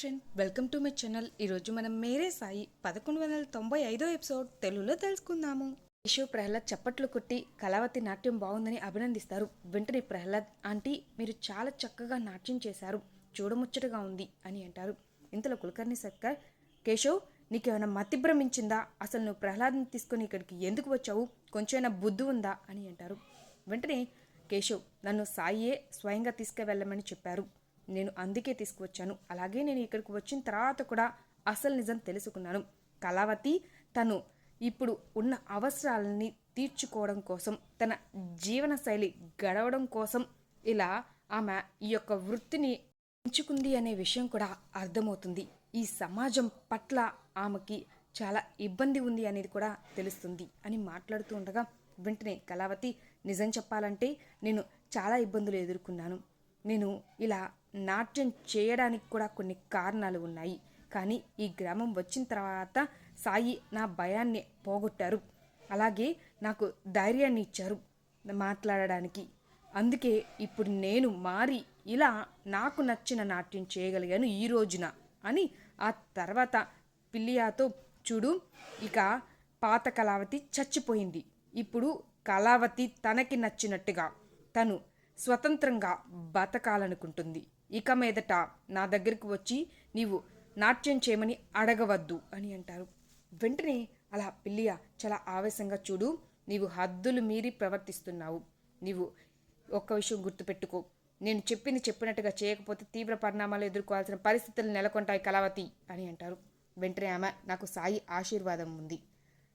Friend welcome to my channel ఈరోజు మనం మేరే సాయి పదకొండు వందల తొంభై ఐదో ఎపిసోడ్ తెలుగులో తెలుసుకుందాము. యశు ప్రహ్లాద్ చప్పట్లు కొట్టి కళావతి నాట్యం బాగుందని అభినందిస్తారు. వెంటనే ప్రహ్లాద్ ఆంటీ మీరు చాలా చక్కగా నాట్యం చేశారు. చూడముచ్చటగా ఉంది అని అంటారు. ఇంతలో కులకర్ణి సర్కార్ కేశవ్ నీకేమైనా మతిభ్రమించిందా అసలు నువ్వు ప్రహ్లాద్ని తీసుకొని ఇక్కడికి ఎందుకు వచ్చావు? కొంచెమైనా బుద్ధి ఉందా? అని అంటారు. వెంటనే కేశవ్ నన్ను సాయియే స్వయంగా తీసుకువెళ్ళమని చెప్పారు. నేను అందుకే తీసుకువచ్చాను. అలాగే నేను ఇక్కడికి వచ్చిన తర్వాత కూడా అసలు నిజం తెలుసుకున్నాను. కళావతి తను ఇప్పుడు ఉన్న అవసరాలని తీర్చుకోవడం కోసం తన జీవన శైలి గడవడం కోసం ఇలా ఆమె ఈ యొక్క వృత్తిని ఎంచుకుంది అనే విషయం కూడా అర్థమవుతుంది. ఈ సమాజం పట్ల ఆమెకి చాలా ఇబ్బంది ఉంది అనేది కూడా తెలుస్తుంది అని మాట్లాడుతూ ఉండగా వెంటనే కళావతి నిజం చెప్పాలంటే నేను చాలా ఇబ్బందులు ఎదుర్కొన్నాను. నేను ఇలా నాట్యం చేయడానికి కూడా కొన్ని కారణాలు ఉన్నాయి. కానీ ఈ గ్రామం వచ్చిన తర్వాత సాయి నా భయాన్ని పోగొట్టారు. అలాగే నాకు ధైర్యాన్ని ఇచ్చారు మాట్లాడడానికి. అందుకే ఇప్పుడు నేను మారి ఇలా నాకు నచ్చిన నాట్యం చేయగలిగాను ఈ రోజున అని ఆ తర్వాత పిల్లియాతో చూడు ఇక పాత కళావతి చచ్చిపోయింది. ఇప్పుడు కళావతి తనకి నచ్చినట్టుగా తను స్వతంత్రంగా బతకాలనుకుంటుంది. ఇక మీదట నా దగ్గరికి వచ్చి నీవు నాట్యం చేయమని అడగవద్దు అని అంటారు. వెంటనే అలా పిల్లియ చాలా ఆవేశంగా చూడు నీవు హద్దులు మీరి ప్రవర్తిస్తున్నావు. నీవు ఒక్క విషయం గుర్తుపెట్టుకో. నేను చెప్పింది చెప్పినట్టుగా చేయకపోతే తీవ్ర పరిణామాలు ఎదుర్కోవాల్సిన పరిస్థితులు నెలకొంటాయి కళావతి అని అంటారు. వెంటనే ఆమె నాకు సాయి ఆశీర్వాదం ఉంది.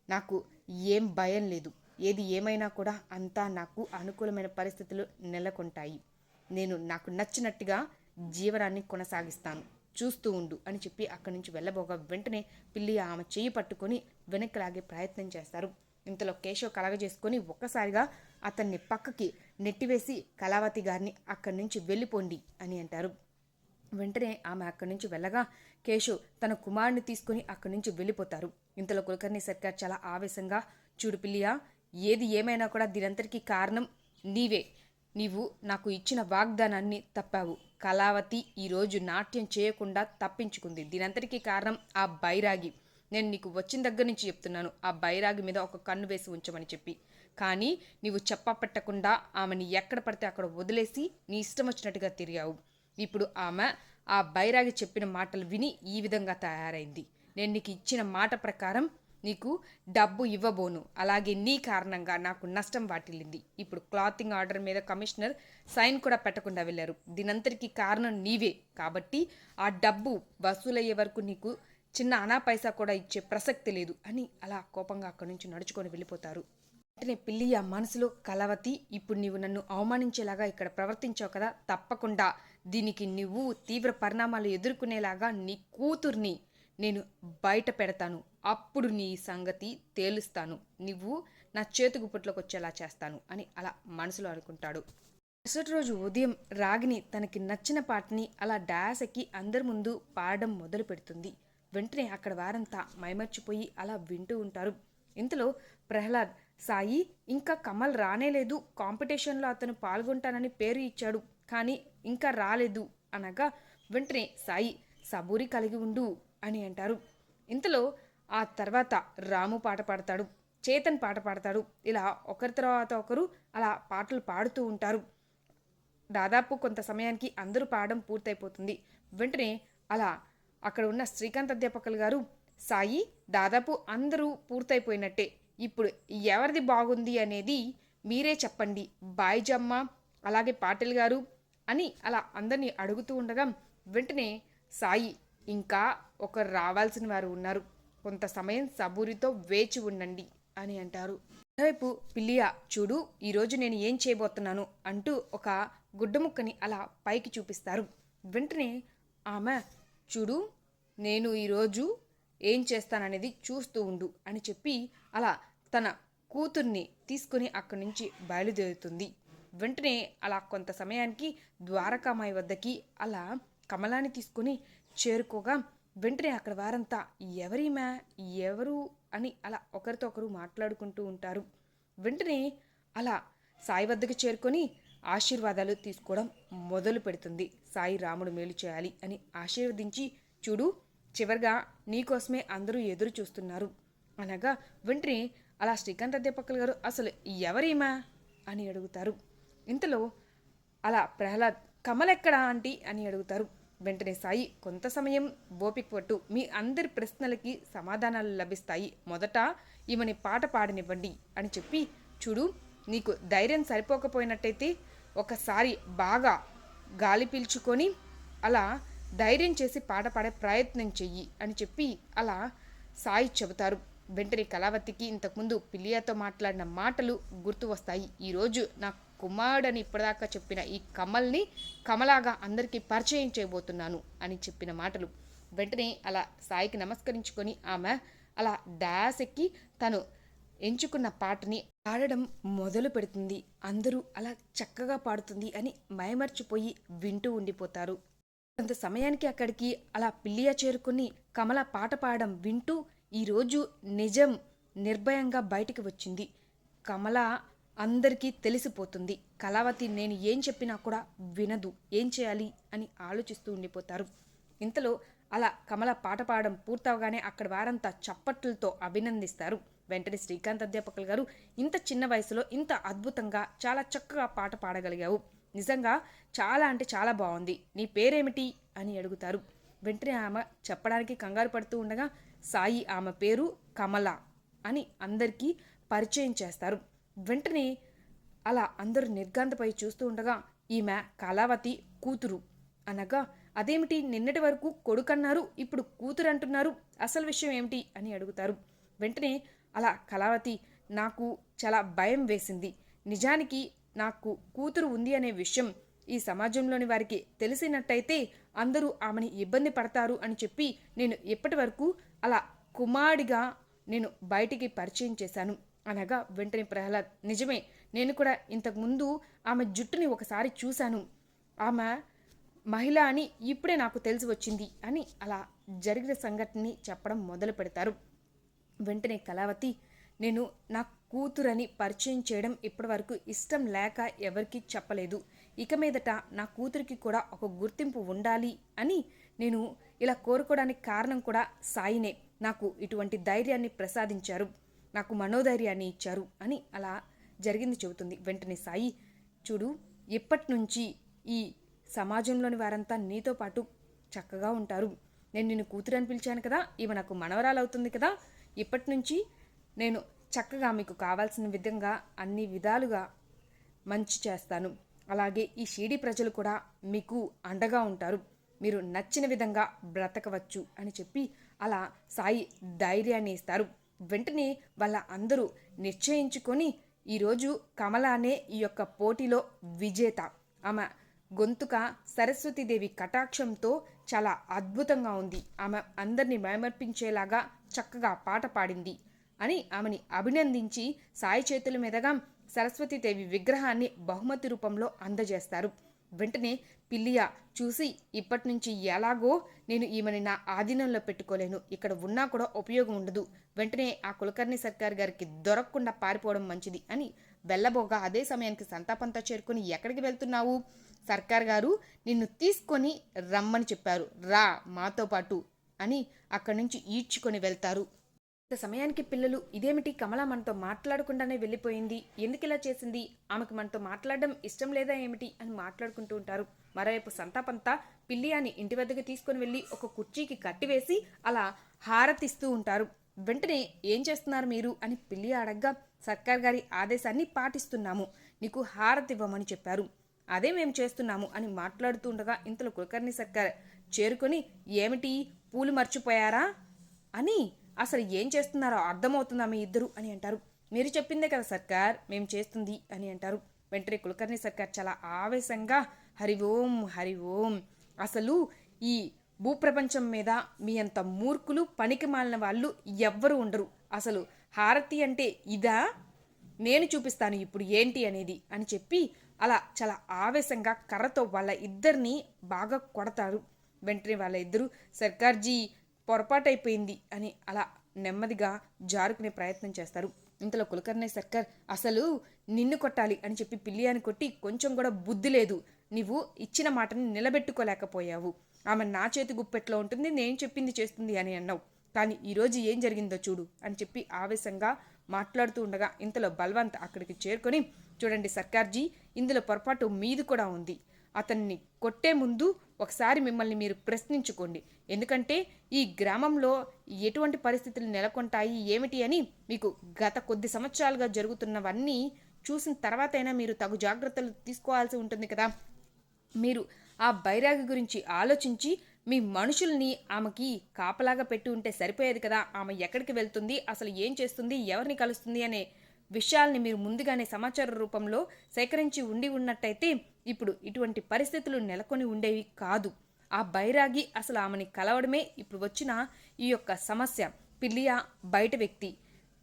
నాకు ఏం భయం లేదు. ఏది ఏమైనా కూడా అంతా నాకు అనుకూలమైన పరిస్థితులు నెలకొంటాయి. నేను నాకు నచ్చినట్టుగా జీవనాన్ని కొనసాగిస్తాను. చూస్తూ ఉండు అని చెప్పి అక్కడి నుంచి వెళ్ళబోగా వెంటనే పిల్లి ఆమె చేయి పట్టుకొని వెనక్కి లాగే ప్రయత్నం చేస్తారు. ఇంతలో కేశవ్ కలగజేసుకొని ఒక్కసారిగా అతన్ని పక్కకి నెట్టివేసి కళావతి గారిని అక్కడి నుంచి వెళ్ళిపోండి అని అంటారు. వెంటనే ఆమె అక్కడి నుంచి వెళ్ళగా కేశవ్ తన కుమారుని తీసుకుని అక్కడి నుంచి వెళ్ళిపోతారు. ఇంతలో కులకర్ణి సర్కార్ చాలా ఆవేశంగా చూడు పిల్లియా ఏది ఏమైనా కూడా దీనంతటికీ కారణం నీవే. నీవు నాకు ఇచ్చిన వాగ్దానాన్ని తప్పావు. కళావతి ఈరోజు నాట్యం చేయకుండా తప్పించుకుంది. దీనంతటికీ కారణం ఆ బైరాగి. నేను నీకు వచ్చిన దగ్గర నుంచి చెప్తున్నాను. ఆ బైరాగి మీద ఒక కన్ను వేసి ఉంచమని చెప్పి. కానీ నీవు చెప్పపెట్టకుండా ఆమెని ఎక్కడ పడితే అక్కడ వదిలేసి నీ ఇష్టం వచ్చినట్టుగా తిరిగావు. ఇప్పుడు ఆమె ఆ బైరాగి చెప్పిన మాటలు విని ఈ విధంగా తయారైంది. నేను నీకు ఇచ్చిన మాట ప్రకారం నీకు డబ్బు ఇవ్వబోను. అలాగే నీ కారణంగా నాకు నష్టం వాటిల్లింది. ఇప్పుడు క్లాతింగ్ ఆర్డర్ మీద కమిషనర్ సైన్ కూడా పెట్టకుండా వెళ్ళారు. దీనంతటికీ కారణం నీవే. కాబట్టి ఆ డబ్బు వసూలయ్యే వరకు నీకు చిన్న అనా పైసా కూడా ఇచ్చే ప్రసక్తి లేదు అని అలా కోపంగా అక్కడి నుంచి నడుచుకొని వెళ్ళిపోతారు. వెంటనే పిల్లి ఆ మనసులో కలవతి ఇప్పుడు నీవు నన్ను అవమానించేలాగా ఇక్కడ ప్రవర్తించావు కదా తప్పకుండా. దీనికి నువ్వు తీవ్ర పరిణామాలు ఎదుర్కొనేలాగా నీ కూతుర్ని నేను బయట పెడతాను. అప్పుడు నీ సంగతి తేలుస్తాను. నువ్వు నా చేతుకు పుట్లోకి వచ్చేలా చేస్తాను అని అలా మనసులో అనుకుంటాడు. మరుసటి రోజు ఉదయం రాగిని తనకి నచ్చిన పాటని అలా డాస్ ఎక్కి అందరి ముందు పాడడం మొదలు పెడుతుంది. వెంటనే అక్కడ వారంతా మైమర్చిపోయి అలా వింటూ ఉంటారు. ఇంతలో ప్రహ్లాద్ సాయి ఇంకా కమల్ రానేలేదు కాంపిటీషన్లో అతను పాల్గొంటానని పేరు ఇచ్చాడు. కానీ ఇంకా రాలేదు అనగా వెంటనే సాయి సబూరి కలిగి ఉండు. అని అంటారు. ఇంతలో ఆ తర్వాత రాము పాట పాడతాడు చేతన్ పాట పాడతాడు. ఇలా ఒకరి తర్వాత ఒకరు అలా పాటలు పాడుతూ ఉంటారు. దాదాపు కొంత సమయానికి అందరూ పాడడం పూర్తయిపోతుంది. వెంటనే అలా అక్కడ ఉన్న శ్రీకాంత్ అధ్యాపకులు గారు సాయి దాదాపు అందరూ పూర్తయిపోయినట్టే. ఇప్పుడు ఎవరిది బాగుంది అనేది మీరే చెప్పండి. బాయిజమ్మ అలాగే పాటిల్ గారు అని అలా అందరినీ అడుగుతూ ఉండగా వెంటనే సాయి ఇంకా ఒకరు రావాల్సిన వారు ఉన్నారు. కొంత సమయం సబూరితో వేచి ఉండండి అని అంటారు. వైపు పిల్లియా చూడు ఈరోజు నేను ఏం చేయబోతున్నాను అంటూ ఒక గుడ్డ ముక్కని అలా పైకి చూపిస్తారు. వెంటనే ఆమె చూడు నేను ఈరోజు ఏం చేస్తాననేది చూస్తూ ఉండు అని చెప్పి అలా తన కూతుర్ని తీసుకుని అక్కడి నుంచి బయలుదేరుతుంది. వెంటనే అలా కొంత సమయానికి ద్వారకామాయి వద్దకి అలా కమలాన్ని తీసుకుని చేరుకోగా వెంటనే అక్కడ వారంతా ఎవరిమా ఎవరు అని అలా ఒకరితో ఒకరు మాట్లాడుకుంటూ ఉంటారు. వెంటనే అలా సాయి వద్దకు చేరుకొని ఆశీర్వాదాలు తీసుకోవడం మొదలు పెడుతుంది. సాయి రాముడు మేలు చేయాలి అని ఆశీర్వదించి చూడు చివరిగా నీకోసమే అందరూ ఎదురు చూస్తున్నారు. అనగా వెంటనే అలా శ్రీకాంత్ అధ్యాపకులు గారు అసలు ఎవరేమా? అని అడుగుతారు. ఇంతలో అలా ప్రహ్లాద్ కమలెక్కడా ఆంటీ? అని అడుగుతారు. వెంటనే సాయి కొంత సమయం ఓపిక పట్టు. మీ అందరి ప్రశ్నలకి సమాధానాలు లభిస్తాయి. మొదట ఈమెని పాట పాడనివ్వండి అని చెప్పి చూడు నీకు ధైర్యం సరిపోకపోయినట్టయితే ఒకసారి బాగా గాలి పీల్చుకొని అలా ధైర్యం చేసి పాట పాడే ప్రయత్నం చెయ్యి అని చెప్పి అలా సాయి చెబుతారు. వెంటనే కళావతికి ఇంతకుముందు పిల్లియాతో మాట్లాడిన మాటలు గుర్తు వస్తాయి. ఈరోజు నాకు కుమారుడని ఇప్పటిదాకా చెప్పిన ఈ కమల్ని కమలాగా అందరికీ పరిచయం చేయబోతున్నాను అని చెప్పిన మాటలు. వెంటనే అలా సాయికి నమస్కరించుకొని ఆమె అలా డాస్ ఎక్కి తను ఎంచుకున్న పాటని పాడడం మొదలు పెడుతుంది. అందరూ అలా చక్కగా పాడుతుంది అని మైమర్చిపోయి వింటూ ఉండిపోతారు. కొంత సమయానికి అక్కడికి అలా పిల్లియా చేరుకుని కమల పాట పాడడం వింటూ ఈరోజు నిజం నిర్భయంగా బయటికి వచ్చింది. కమల అందరికీ తెలిసిపోతుంది. కళావతి నేను ఏం చెప్పినా కూడా వినదు. ఏం చేయాలి అని ఆలోచిస్తూ ఉండిపోతారు. ఇంతలో అలా కమల పాట పాడడం పూర్తవగానే అక్కడ వారంతా చప్పట్లతో అభినందిస్తారు. వెంటనే శ్రీకాంత్ అధ్యాపకులు గారు ఇంత చిన్న వయసులో ఇంత అద్భుతంగా చాలా చక్కగా పాట పాడగలిగావు. నిజంగా చాలా అంటే చాలా బాగుంది. నీ పేరేమిటి? అని అడుగుతారు. వెంటనే ఆమె చెప్పడానికి కంగారు పడుతూ ఉండగా సాయి ఆమె పేరు కమల అని అందరికీ పరిచయం చేస్తారు. వెంటనే అలా అందరూ నిర్గాంతపై చూస్తూ ఉండగా ఈమె కళావతి కూతురు. అనగా అదేమిటి? నిన్నటి వరకు కొడుకన్నారు ఇప్పుడు కూతురు అంటున్నారు. అసలు విషయం ఏమిటి? అని అడుగుతారు. వెంటనే అలా కళావతి నాకు చాలా భయం వేసింది. నిజానికి నాకు కూతురు ఉంది అనే విషయం ఈ సమాజంలోని వారికి తెలిసినట్టయితే అందరూ ఆమెని ఇబ్బంది పడతారు అని చెప్పి నేను ఇప్పటి వరకు అలా కుమారుడిగా నేను బయటికి పరిచయం చేశాను. అనగా వెంటనే ప్రహ్లాద్ నిజమే నేను కూడా ఇంతకుముందు ఆమె జుట్టుని ఒకసారి చూశాను. ఆమె మహిళ అని ఇప్పుడే నాకు తెలిసి వచ్చింది అని అలా జరిగిన సంఘటనని చెప్పడం మొదలు పెడతారు. వెంటనే కళావతి నేను నా కూతురని పరిచయం చేయడం ఇప్పటివరకు ఇష్టం లేక ఎవరికీ చెప్పలేదు. ఇక మీదట నా కూతురికి కూడా ఒక గుర్తింపు ఉండాలి అని నేను ఇలా కోరుకోవడానికి కారణం కూడా సాయినే. నాకు ఇటువంటి ధైర్యాన్ని ప్రసాదించారు. నాకు మనోధైర్యాన్ని ఇచ్చారు అని అలా జరిగింది చెబుతుంది. వెంటనే సాయి చూడు ఎప్పటి నుంచి ఈ సమాజంలోని వారంతా నీతో పాటు చక్కగా ఉంటారు. నేను నిన్ను కూతురు అని పిలిచాను కదా ఈమె నాకు మనవరాలు అవుతుంది కదా. ఇప్పటి నుంచి నేను చక్కగా మీకు కావాల్సిన విధంగా అన్ని విధాలుగా మంచి చేస్తాను. అలాగే ఈ షీడీ ప్రజలు కూడా మీకు అండగా ఉంటారు. మీరు నచ్చిన విధంగా బ్రతకవచ్చు అని చెప్పి అలా సాయి ధైర్యాన్ని ఇస్తారు. వెంటనే వాళ్ళ అందరూ నిశ్చయించుకొని ఈరోజు కమలానే ఈ యొక్క పోటీలో విజేత. ఆమె గొంతుక సరస్వతీదేవి కటాక్షంతో చాలా అద్భుతంగా ఉంది. ఆమె అందరినీ మైమర్పించేలాగా చక్కగా పాట పాడింది అని ఆమెని అభినందించి సాయి చేతుల మీదగా సరస్వతీదేవి విగ్రహాన్ని బహుమతి రూపంలో అందజేస్తారు. వెంటనే పిల్లియా చూసి ఇప్పటి నుంచి ఎలాగో నేను ఈమెని నా ఆధీనంలో పెట్టుకోలేను. ఇక్కడ ఉన్నా కూడా ఉపయోగం ఉండదు. వెంటనే ఆ కులకర్ణి సర్కార్ గారికి దొరకకుండా పారిపోవడం మంచిది అని వెళ్ళబోగా అదే సమయానికి సంతాపంతా చేరుకొని ఎక్కడికి వెళ్తున్నావు? సర్కార్ గారు నిన్ను తీసుకొని రమ్మని చెప్పారు. రా మాతో పాటు అని అక్కడి నుంచి ఈడ్చుకొని వెళ్తారు. సమయానికి పిల్లలు ఇదేమిటి కమల మనతో మాట్లాడకుండానే వెళ్ళిపోయింది? ఎందుకు ఇలా చేసింది? ఆమెకు మనతో మాట్లాడడం ఇష్టం లేదా ఏమిటి? అని మాట్లాడుకుంటూ ఉంటారు. మరోవైపు సంతాపంతా పిల్లియాని ఇంటి వద్దకు తీసుకొని వెళ్ళి ఒక కుర్చీకి కట్టివేసి అలా హారతిస్తూ ఉంటారు. వెంటనే ఏం చేస్తున్నారు మీరు? అని పిల్లి అడగ్గా సర్కార్ గారి ఆదేశాన్ని పాటిస్తున్నాము. నీకు హారతి ఇవ్వమని చెప్పారు. అదే మేము చేస్తున్నాము అని మాట్లాడుతూ ఉండగా ఇంతలో కులకర్ణి సర్కార్ చేరుకొని ఏమిటి? పూలు మర్చిపోయారా? అని అసలు ఏం చేస్తున్నారో అర్థమవుతుందా మీ ఇద్దరు అని అంటారు. మీరు చెప్పిందే కదా సర్కార్ మేము చేస్తుంది అని అంటారు. వెంటనే కులకర్ణి సర్కార్ చాలా ఆవేశంగా హరి ఓం హరి ఓం. అసలు ఈ భూప్రపంచం మీద మీ అంత మూర్ఖులు పనికి మాలిన వాళ్ళు ఎవ్వరు ఉండరు. అసలు హారతి అంటే ఇదా? నేను చూపిస్తాను ఇప్పుడు ఏంటి అనేది అని చెప్పి అలా చాలా ఆవేశంగా కర్రతో వాళ్ళ ఇద్దరిని బాగా కొడతారు. వెంటనే వాళ్ళ ఇద్దరు సర్కార్జీ పొరపాటైపోయింది అని అలా నెమ్మదిగా జారుకునే ప్రయత్నం చేస్తారు. ఇంతలో కులకర్ణయ్య సర్కార్ అసలు నిన్ను కొట్టాలి అని చెప్పి పిల్లియాని కొట్టి కొంచెం కూడా బుద్ధి లేదు. నీవు ఇచ్చిన మాటని నిలబెట్టుకోలేకపోయావు. ఆమె నా చేతి గుప్పెట్లో ఉంటుంది నేను చెప్పింది చేస్తుంది అని అన్నావు. కానీ ఈరోజు ఏం జరిగిందో చూడు అని చెప్పి ఆవేశంగా మాట్లాడుతూ ఉండగా ఇంతలో బల్వంత్ అక్కడికి చేరుకొని చూడండి సర్కార్జీ ఇందులో పొరపాటు మీది కూడా ఉంది. అతన్ని కొట్టే ముందు ఒకసారి మిమ్మల్ని మీరు ప్రశ్నించుకోండి. ఎందుకంటే ఈ గ్రామంలో ఎటువంటి పరిస్థితులు నెలకొంటాయి ఏమిటి అని మీకు గత కొద్ది సంవత్సరాలుగా జరుగుతున్నవన్నీ చూసిన తర్వాతైనా మీరు తగు జాగ్రత్తలు తీసుకోవాల్సి ఉంటుంది కదా. మీరు ఆ బైరాగి గురించి ఆలోచించి మీ మనుషుల్ని ఆమెకి కాపలాగా పెట్టి ఉంటే సరిపోయేది కదా. ఆమె ఎక్కడికి వెళ్తుంది అసలు ఏం చేస్తుంది ఎవరిని కలుస్తుంది అనే విషయాల్ని మీరు ముందుగానే సమాచార రూపంలో సేకరించి ఉండి ఉన్నట్టయితే ఇప్పుడు ఇటువంటి పరిస్థితులు నెలకొని ఉండేవి కాదు. ఆ బైరాగి అసలు ఆమెని కలవడమే ఇప్పుడు వచ్చిన ఈ యొక్క సమస్య. పిల్లియా బయట వ్యక్తి.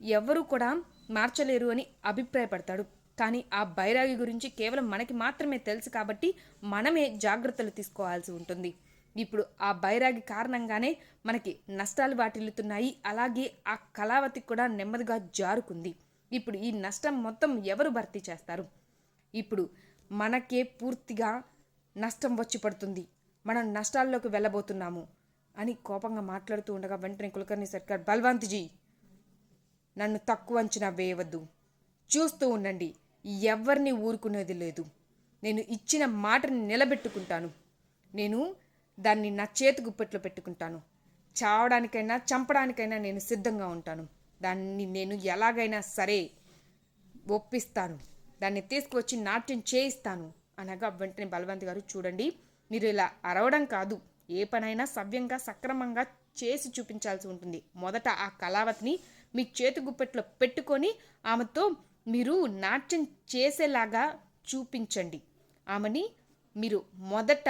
ఎవరూ కూడా మార్చలేరు అని అభిప్రాయపడతాడు. కానీ ఆ బైరాగి గురించి కేవలం మనకి మాత్రమే తెలుసు కాబట్టి మనమే జాగ్రత్తలు తీసుకోవాల్సి ఉంటుంది. ఇప్పుడు ఆ బైరాగి కారణంగానే మనకి నష్టాలు వాటిల్లుతున్నాయి. అలాగే ఆ కళావతి కూడా నెమ్మదిగా జారుకుంది. ఇప్పుడు ఈ నష్టం మొత్తం ఎవరు భర్తీ చేస్తారు? ఇప్పుడు మనకే పూర్తిగా నష్టం వచ్చి పడుతుంది. మనం నష్టాల్లోకి వెళ్ళబోతున్నాము అని కోపంగా మాట్లాడుతూ ఉండగా వెంటనే కులకర్ణి సర్కార్ బల్వంత్జీ నన్ను తక్కువ అంచనా వేయవద్దు. చూస్తూ ఉండండి ఎవరిని ఊరుకునేది లేదు. నేను ఇచ్చిన మాటని నిలబెట్టుకుంటాను. నేను దాన్ని నా చేతి గుప్పెట్లో పెట్టుకుంటాను. చావడానికైనా చంపడానికైనా నేను సిద్ధంగా ఉంటాను. దాన్ని నేను ఎలాగైనా సరే ఒప్పిస్తాను. దాన్ని తీసుకువచ్చి నాట్యం చేయిస్తాను. అనగా వెంటనే బలవంత్ గారు చూడండి మీరు ఇలా అరవడం కాదు. ఏ పనైనా సవ్యంగా సక్రమంగా చేసి చూపించాల్సి ఉంటుంది. మొదట ఆ కళావతిని మీ చేతి గుప్పెట్లో పెట్టుకొని ఆమెతో మీరు నాట్యం చేసేలాగా చూపించండి. ఆమెని మీరు మొదట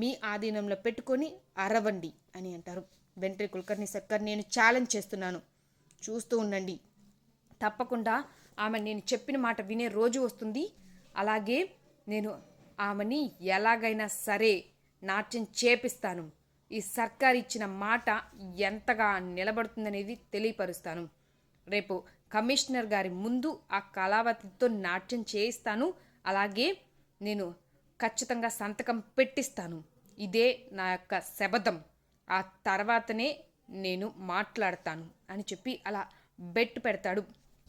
మీ ఆధీనంలో పెట్టుకొని అరవండి అని అంటారు. వెంటనే కుల్కర్ణి సక్కర్ నేను ఛాలెంజ్ చేస్తున్నాను. చూస్తూ ఉండండి. తప్పకుండా ఆమె నేను చెప్పిన మాట వినే రోజు వస్తుంది. అలాగే నేను ఆమెని ఎలాగైనా సరే నాట్యం చేపిస్తాను. ఈ సర్కార్ ఇచ్చిన మాట ఎంతగా నిలబడుతుందనేది తెలియపరుస్తాను. రేపు కమిషనర్ గారి ముందు ఆ కళావతితో నాట్యం చేయిస్తాను. అలాగే నేను ఖచ్చితంగా సంతకం పెట్టిస్తాను. ఇదే నా యొక్క శబదం ఆ తర్వాతనే నేను మాట్లాడతాను అని చెప్పి అలా బెట్ పెడతాడు